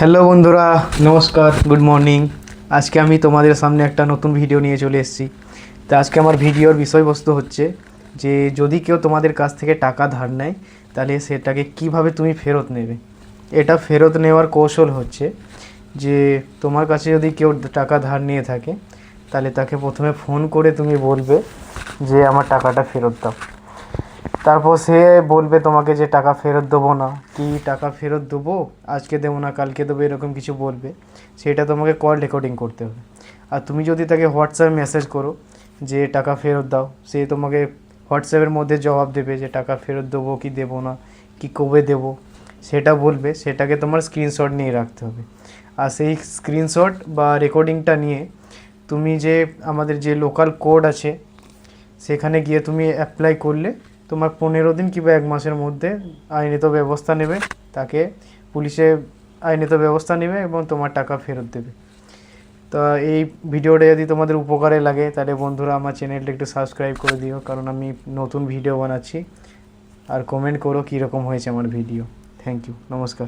Hello বন্ধুরা নমস্কার good morning আজকে আমি তোমাদের সামনে একটা নতুন ভিডিও নিয়ে চলে এসেছি। তো আজকে আমার ভিডিওর বিষয়বস্তু হচ্ছে যে যদি কেউ তোমাদের কাছ থেকে টাকা ধার নেয় তাহলে সেটাকে কীভাবে তুমি ফেরত নেবে? এটা ফেরত নেওয়ার কৌশল হচ্ছে যে তোমার কাছে যদি কেউ টাকা ধার নিয়ে থাকে তাহলে তাকে প্রথমে ফোন করে তুমি বলবে যে আমার টাকাটা ফেরত দাও। তারপর সে বলবে তোমাকে যে টাকা ফেরত দেবো না। কি টাকা ফেরত দেবো? আজকে দেবো না, কালকে দেবো, এরকম কিছু বলবে। সেটা তোমাকে কল রেকর্ডিং করতে হবে। আর তুমি যদি তাকে হোয়াটসঅ্যাপে মেসেজ করো যে টাকা ফেরত দাও, সে তোমাকে হোয়াটসঅ্যাপের মধ্যে জবাব দেবে যে টাকা ফেরত দেবো কি দেবো না, কি কবে দেবো। সেটা বলবে, সেটাকে তোমার স্ক্রিনশট নিয়ে রাখতে হবে। আর সেই স্ক্রিনশট বা রেকর্ডিংটা নিয়ে তুমি যে আমাদের যে লোকাল কোড আছে, সেখানে গিয়ে তুমি অ্যাপ্লাই করলে তোমার পনেরো দিন কিংবা এক মাসের মধ্যে আইনত ব্যবস্থা নেবে, তাকে পুলিশে আইনত ব্যবস্থা নেবে এবং তোমার টাকা ফেরত দেবে। তো এই ভিডিওটা যদি তোমাদের উপকারে লাগে, তাহলে বন্ধুরা আমার চ্যানেলটা একটু সাবস্ক্রাইব করে দিও, কারণ আমি নতুন ভিডিও বানাচ্ছি। আর কমেন্ট করো কীরকম হয়েছে আমার ভিডিও। থ্যাংক ইউ নমস্কার।